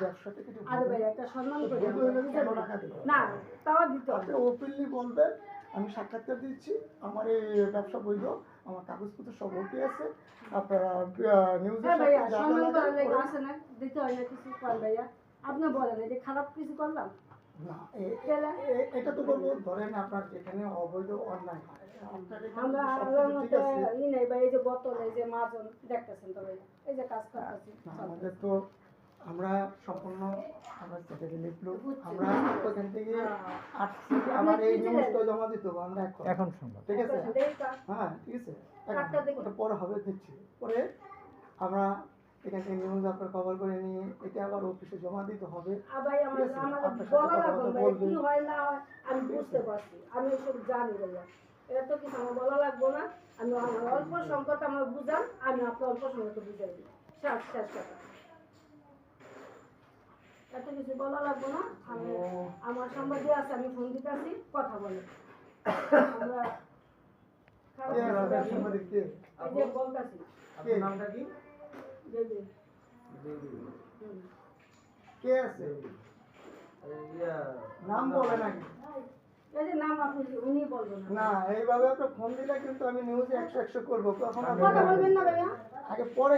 ব্যবসা আরে ভাই একটা সম্মান করে বৈধ হলে কেন টাকা দেবো? না তাও দিতে হবে। ওপেনলি বলবেন আমি সাক্ষাৎকার দিচ্ছি আমার এই ব্যবসা বৈধ আমার কাগজপত্র সব ওকে আছে আপনারা নিউজের হ্যাঁ সাথে যা যা সম্মান করার লেগে আছে না? দিতে হয় না কিছু কর ভাইয়া। আপনি বলেন যে খারাপ কিছু করলাম? না এ- তাহলে? এ- এটা তো বলব ধরেন আপনার যেখানে অবৈধ অন্যায় হয়। আমরা আল্লাহর মতে ই নেই ভাই এই যে বোতল এই যে মাজন দেখতেছেন তো এই যে কাজ করতেছি আমাদের তো আমরা সম্পূর্ণ আমরা সেটা লিখলো আমরা ওখান থেকে। আসছি আমার এই কি? নিউজটা জমা দিতে হবে আমরা এখন। এখন সম্ভব ঠিক আছে? হ্যাঁ ঠিক আছে। ওটা পরে হবে দিচ্ছি পরে আমরা এখান থেকে নিউজ আপনার কভার করে নিয়ে এটা আবার অফিসে জমা দিতে হবে। আর ভাই আমার আমার বলা লাগবে। কি হয় না হয় আমি বুঝতে পারছি আমি এসব জানি ভাইয়া এটা তো কিছু আমার বলা লাগবে না আমি আমার অল্প সংকট আমার বুঝান আমি আপনার অল্প সংকট বুঝাই দিই। শেষ শেষ কথা এত কিছু বলা লাগবে না। আমি আমার সম্বাদী আছে আমি ফোন দিতে আসি কথা বলে। আমরা? নামটা কি। কে আছে? নাম নাকি না এইভাবে ফোন দিলে কিন্তু আমি নিউজে একশো একশো করব কখন আপনি কথা বলবেন না ভাইয়া। আগে পরে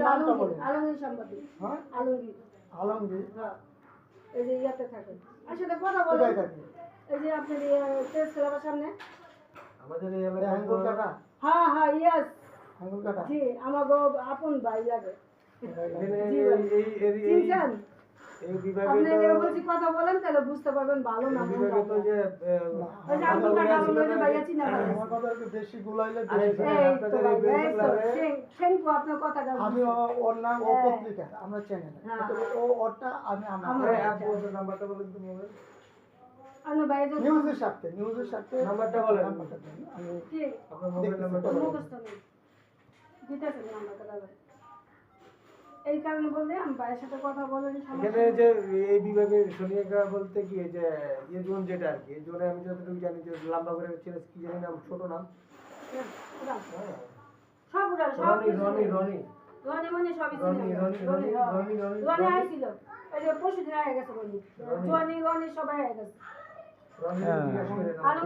নামটা হ্যাঁ? আলমগীর। আলমগীর হ্যাঁ। এই যে ইয়াতে থাকেন। আসলে কথা বলে এই যে আপনার টেস্ট ক্লাবের সামনে। আমাদের এই কাটা হ্যাঁ হ্যাঁ। ইয়েস আঙ্গুল কাটা জি আমার গো আপন ভাই লাগে। এখানে এই এই এই এই বিভাগে আপনি বলছি কথা বলেন তাহলে বুঝতে পারবেন ভালো না এই বিভাগে তো আপনার। যে ওই যে আঙ্গুল কাটা আলমগীর ভাইয়া চিনা ভাই আমার কথা একটু বেশি গুলাইলে আরে বেশি এই তো আপনাদের এই থ্যাংক- ইউ আপনার কথাটা আমি ওর নাম ও হ্যাঁ। পত্রিকা আমরা চ্যানেল হ্যাঁ। ও ওরটা আমি আমার নাম্বারটা বলেন তো মোবাইল আমি ভাই নিউজের সাথে নিউজের সাথে নাম্বারটা বলেন। নাম্বারটা আমি আপনার মোবাইল নাম্বারটা মুখস্থ নেই। দিতেছেন নাম্বারটা দাদা। এই কারণে বললে আমি ভাইয়ের সাথে কথা বলেন এখানে যে এই বিভাগে সোনিয়াকা বলতে কি যে এই জোন যেটা আর কি এই জোনে আমি যতটুকু জানি যে লম্বা করে ছিল কি জানি নাম ছোট নাম। সব উড়াল সব রনি রনি। রনি। রনি মানে সবই ছিল। রনি, রনি, রনি, হ্যাঁ। রনি, রনি, রনি। রনি। আইছিল এই যে পরশু দিন আগে গেছে রনি। রনি। রনি রনি সবাই আগে গেছে। রনি হ্যাঁ।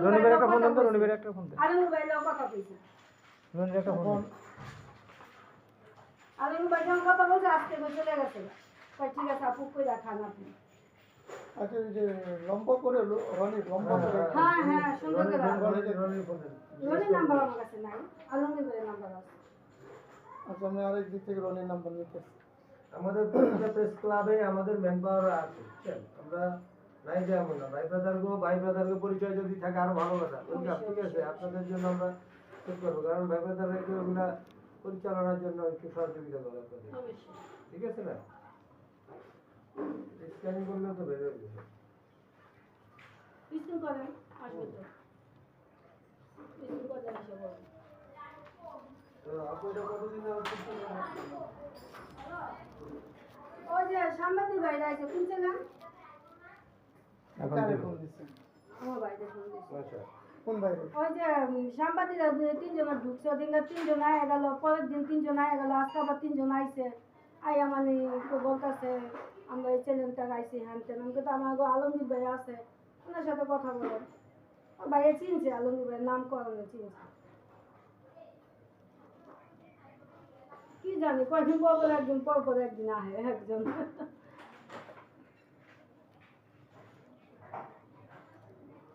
রনিবের একটা ফোন দেন কথা একটা ফোন দেন। আলম ভাই লোক কথা কইছে রনির একটা ফোন। আলম ভাই যখন কথা বলছে আজকে তো চলে গেছে। কই ঠিক আছে আপু কই রাখান আপনি? আচ্ছা এই যে লম্বা করে রনি লম্বা করে। হ্যাঁ হ্যাঁ সুন্দর করে রনি, রনি, নাম্বার আমার কাছে নাই আলমগীরের নাম্বার আছে। আচ্ছা আমি আরেক দিক থেকে রনির নাম্বার নিতে আমাদের প্রতিটা প্রেস ক্লাবে আমাদের পাওয়ার আছে আমরা নাই যে এমন না। ভাই ব্রাদার গো ভাই ব্রাদার গো পরিচয় যদি থাকে আরও ভালো কথা। ঠিক আছে আপনাদের জন্য আমরা ঠিক করব। কারণ ভাই ব্রাদার ওগুলা পরিচালনার জন্য একটু সহযোগিতা আপনাদের। অবশ্যই। ঠিক আছে না? স্ক্যানিং করলেও তো বের হয়ে যাবে করেন আসবে তো। করেন এসে বলেন? ওই যে সাংবাদিক আছে এখন কারে আমার বাইরে ফোন দিছে আচ্ছা। ওই যে সাংবাদিকরা তিনজন ঢুকছে। তিনজন আয় গেল, পরের দিন তিনজন আয় গেল, আজকে তিনজন আইছে। আইয়া মানে তো বলতেছে, আমরা এই চ্যানেলটা গাইছি তেন আমি কিন্তু আমার আলমগীর ভাই আছে, ওনার সাথে কথা বলেন। ভাইয়া চিনছে, আলমগীর নাম করানো চিনছে। কি জানি, কয়দিন পর পর একদিন পর পর একদিন আহে একজন।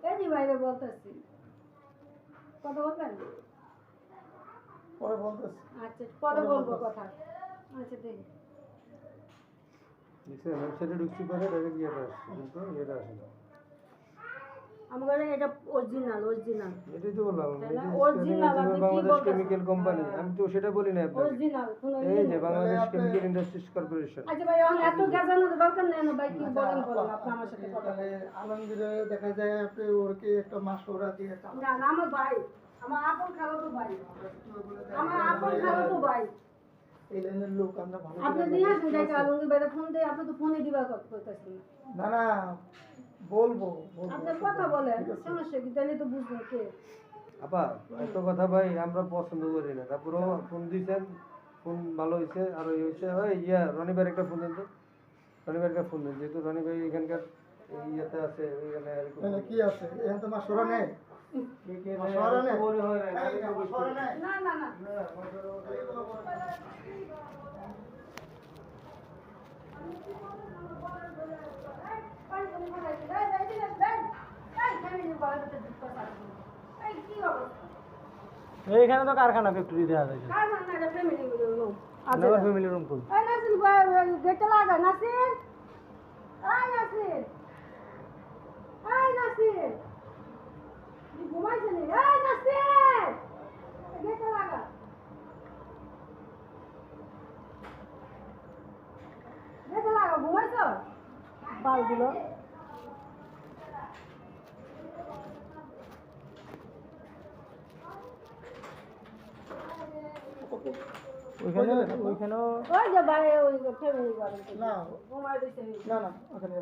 এই বাইরে বলতেছি। কথা বলবেন? পরে বলতেছি। আচ্ছা পরে বলব কথা। আচ্ছা দেখি দেখছেন ওয়েবসাইটে ঢুকছি পরে ডাইরেক্ট ইয়েটা আসছে। কিন্তু ইয়েটা আসে না। আমার কাছে এটা অরিজিনাল অরিজিনাল এটাই তো বললাম কি বাংলাদেশ কেমিক্যাল কোম্পানি। আমি তো সেটা বলি না অরিজিনাল এই যে বাংলাদেশ কেমিক্যাল ইন্ডাস্ট্রিজ কর্পোরেশন আচ্ছা ভাই এত গাজানোর দরকার নেই না ভাই কি আচ্ছা, বলেন বলেন আপনি আমার সাথে কথা আলমগীরে দেখা যায় আপনি ওরকে একটা মাস ওরা দিয়ে। না না আমার ভাই আমার আপন খালাতো ভাই। একটু বলে দেন, আমার আপন খালাতো ভাই। লোক আমরা ভালো আপনি দিয়ে আসুন দেখে আলমগীর ফোন দিয়ে আপনি তো ফোনে দিবা কথা না না বলব আপনি কথা বলেন সমস্যা কি? তাহলে তো বুঝবেন কে। আপা এত কথা ভাই আমরা পছন্দ করি না। তারপরেও ফোন দিয়েছেন ফোন ভালো হয়েছে আর ওই হয়েছে ওই ইয়া রনিবার একটা ফোন দেন তো। রনি ভাইয়ের ফোন দেন যেহেতু রনি ভাই এখানকার ইয়েতে আছে ওইখানে এখানে কি আছে? এখানে তো মাসুরা নেই। না, না না না না, মাসুরা ওটা- পানি পানি পানি এই এই দিলে দেন এই ফ্যামিলি বলে তো দুঃখ থাকে এই কি অবস্থা এইখানে তো কারখানা ফ্যাক্টরি দেওয়া যায় না ফ্যামিলি রুম আমার ফ্যামিলি রুম কই এই নাসির দেখতে লাগা নাসির। এই নাসির এই নাসির। তুই ঘুমাইছিস নি? এই নাসির দেখতে লাগা দেখতে লাগা ঘুমাইছ? বালগুলো। ওইখানে ওইখানেও ওই যে বাইরে ওই না। না না ওখানে